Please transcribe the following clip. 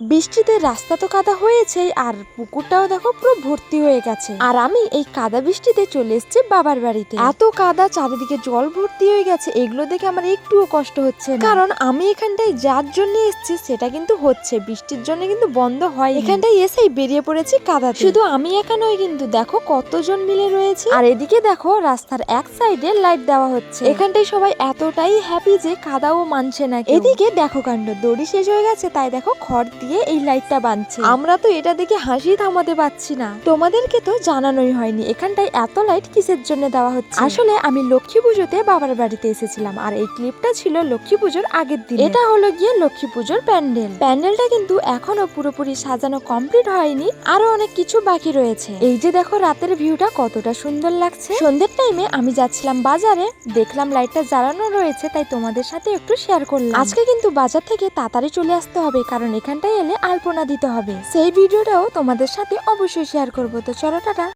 বৃষ্টিতে রাস্তা তো কাদা হয়েছেই, আর পুকুরটাও দেখো পুরো ভর্তি হয়ে গেছে। আর আমি এই কাদা বৃষ্টিতে চলে এসেছি বাবার বাড়িতে। এত কাদা, চারিদিকে জল ভর্তি হয়ে গেছে, এগুলো দেখে আমার একটুও কষ্ট হচ্ছে কারণ আমি এখানটায় যার জন্য এসেছি, সেটা কিন্তু হচ্ছে, বৃষ্টির জন্য কিন্তু বন্ধ হয় এখানটায় এসেই বেরিয়ে পড়েছি কাদা শুধু আমি একা নই কিন্তু, দেখো কতজন মিলে রয়েছে। আর এদিকে দেখো, রাস্তার এক সাইডে লাইট দেওয়া হচ্ছে। এখানটায় সবাই এতটাই হ্যাপি যে কাদাও মানছে না এদিকে দেখো কাণ্ড, দড়ি শেষ হয়ে গেছে, তাই দেখো খড় দিয়ে এই লাইটটা বাঁধছে। আমরা তো এটা দেখে হাসি থামাতে পারছি না। তোমাদেরকে তো জানানোই হয়নি এখানটায় এত লাইট কিসের জন্য দেওয়া হচ্ছে? আসলে আমি লক্ষ্মী পুজোতে বাবার বাড়িতে এসেছিলাম আর এই ক্লিপটা ছিল লক্ষ্মী পুজোর আগের দিন। এটা হলো গিয়ে লক্ষ্মী পুজোর প্যান্ডেল। প্যান্ডেলটা কিন্তু এখনও পুরোপুরি সাজানো কমপ্লিট হয়নি আরও অনেক কিছু বাকি রয়েছে। এই যে দেখো রাতের ভিউটা কতটা সুন্দর লাগছে। সন্ধ্যের টাইমে আমি যাচ্ছিলাম বাজারে দেখলাম লাইটটা জ্বালানো রয়েছে তাই তোমাদের সাথে একটু শেয়ার করলাম। আজকে কিন্তু বাজার থেকে তাড়াতাড়ি চলে আসতে হবে কারণ এখানটায় এলে আলপনা দিতে হবে। সেই ভিডিওটাও তোমাদের সাথে অবশ্যই শেয়ার করব। তো চলো টাটা।